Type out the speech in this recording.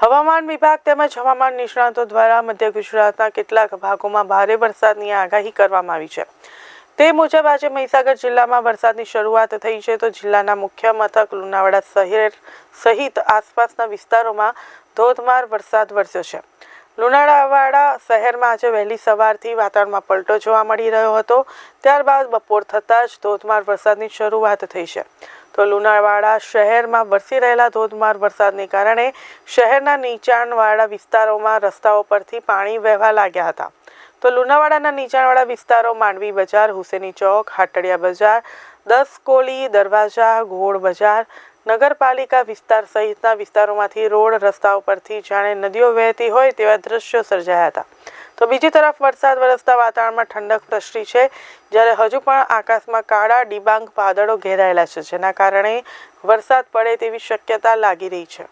હવામાન વિભાગ તેમજ હવામાન નિષ્ણાતો દ્વારા મધ્ય ગુજરાતના કેટલાક ભાગોમાં ભારે વરસાદની આગાહી કરવામાં આવી છે. તે મુજબ આજે મહીસાગર જિલ્લામાં વરસાદની શરૂઆત થઈ છે તો જિલ્લાના મુખ્ય મથક લુણાવાડા શહેર સહિત આસપાસના વિસ્તારોમાં ધોધમાર વરસાદ વરસ્યો છે. લુણાવાડા શહેરમાં આજે વહેલી સવારથી વાતાવરણમાં પલટો જોવા મળી રહ્યો હતો. ત્યારબાદ બપોર થતાં જ ધોધમાર વરસાદની શરૂઆત થઈ છે. તો લુણાવાડા શહેરમાં વરસી રહેલા ધોધમાર વરસાદને કારણે શહેરના નીચાણવાળા વિસ્તારોમાં રસ્તાઓ પરથી પાણી વહેવા લાગ્યા હતા. તો લુણાવાડાના નીચાણવાળા વિસ્તારો માંડવી બજાર, હુસેની ચોક, હાટડિયા બજાર દસ કોલી દરવાજા ઘોડ બજાર, નગરપાલિકા વિસ્તાર સહિતના વિસ્તારોમાંથી રોડ રસ્તાઓ પરથી જાણે નદીઓ વહેતી હોય તેવા દ્રશ્યો સર્જાયા હતા. તો બીજી તરફ વરસાદ વરસતા વાતાવરણમાં ઠંડક પ્રસરી છે, જ્યારે હજુ પણ આકાશમાં કાળા ડિબાંગ વાદળો ઘેરાયેલા છે, જેના કારણે વરસાદ પડે તેવી શક્યતા લાગી રહી છે.